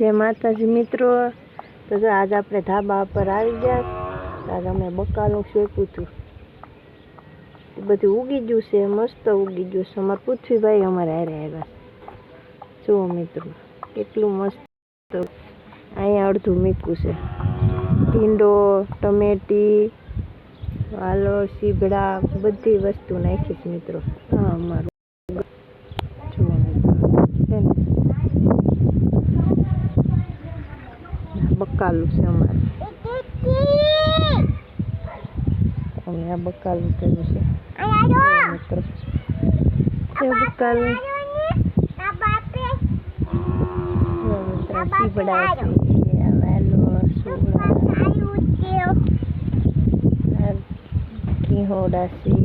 જય માતાજી મિત્રો. તો જો આજે આપણે ધાબા પર આવી ગયા. આજ અમે બકાલું શેકું હતું એ બધું ઉગી ગયું છે, મસ્ત ઉગી ગયું છે. અમારા પૃથ્વીભાઈ અમારે હારે આવ્યા જુઓ મિત્રો, કેટલું મસ્ત. અહીંયા અડધું મીકું છે. ભીંડો ટમેટી, વાલો સીભડા બધી વસ્તુ નાખીશ મિત્રો. હા, અમારું જુઓ મિત્રો છે ને બકાલું છે અમારે. અમે આ બકાલું કર્યું છે. બકાલ? મિત્રો બકાલું છે. છે